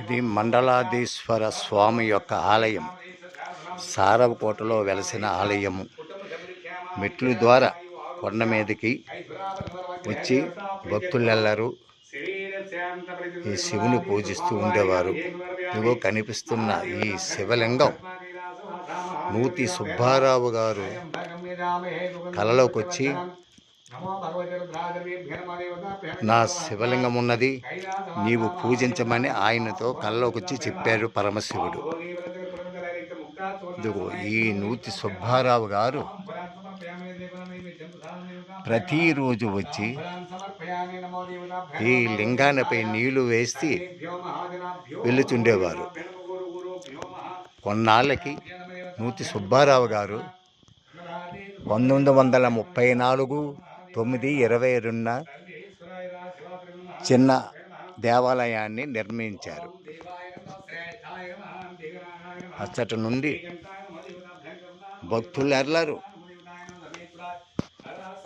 ఇది మండలాధీశ్వర స్వామి యొక్క ఆలయం. సారవకోటలో వెలసిన ఆలయము. మెట్లు ద్వారా కొండ మీదకి వచ్చి భక్తులెల్లరూ ఈ శివుని పూజిస్తూ ఉండేవారు. ఇదిగో కనిపిస్తున్న ఈ శివలింగం. నూతి సుబ్బారావు గారు కలలోకి వచ్చి నా శివలింగం ఉన్నది. నీవు పూజించమని ఆయనతో కల్లోకి వచ్చి చెప్పారు పరమశివుడు. ఇదిగో ఈ నూతి సుబ్బారావు గారు ప్రతిరోజు వచ్చి ఈ లింగానిపై నీళ్ళు వేసి వెళుతుండేవారు కొన్నాళ్ళకి నూతి సుబ్బారావు గారు పంతొమ్మిది వందల ముప్పై నాలుగు తొమ్మిది ఇరవై రెండున చిన్న దేవాలయాన్ని నిర్మించారు. అచ్చటి నుండి భక్తులెల్లరూ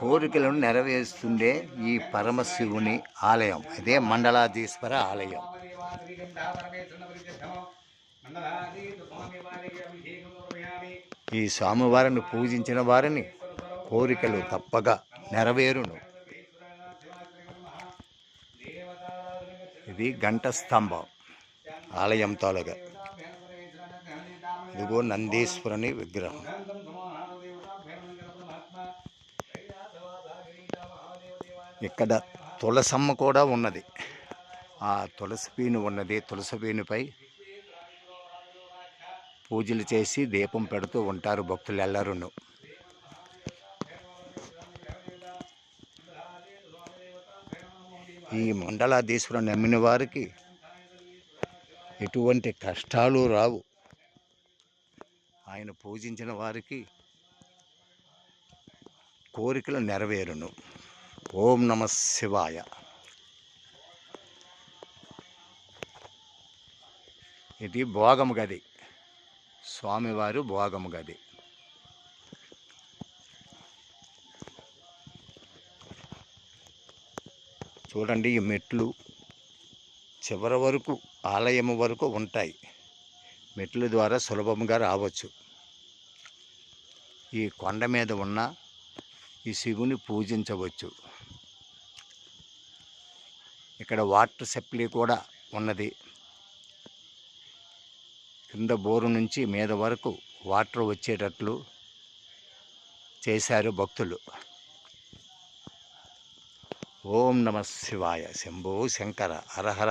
కోరికలను నెరవేరుస్తుండే ఈ పరమశివుని ఆలయం. అదే మండలాధీశ్వర ఆలయం. ఈ స్వామివారిని పూజించిన వారిని కోరికలు తప్పగా నెరవేరును. ఇది గంట స్తంభం ఆలయం తోలగా. ఇదిగో నందీశ్వరుని విగ్రహం. ఇక్కడ తులసమ్మ కూడా ఉన్నది. ఆ తులసి పీను ఉన్నది. తులసి పీనుపై పూజలు చేసి దీపం పెడుతూ ఉంటారు భక్తులు ఎల్లరూను. ఈ మండలాధీశ్వరం నమ్మిన వారికి ఎటువంటి కష్టాలు రావు. ఆయన పూజించిన వారికి కోరికలు నెరవేరును. ఓం నమ శివాయ. ఇది భోగము గది. స్వామివారు భోగము గది. చూడండి ఈ మెట్లు చివరి వరకు ఆలయం వరకు ఉంటాయి. మెట్ల ద్వారా సులభంగా రావచ్చు. ఈ కొండ మీద ఉన్న ఈ శివుని పూజించవచ్చు. ఇక్కడ వాటర్ సప్లై కూడా ఉన్నది. కింద బోరు నుంచి మీద వరకు వాటర్ వచ్చేటట్లు చేశారు భక్తులు. ఓం నమ శివాయ. శంభో శంకర. హర హర హర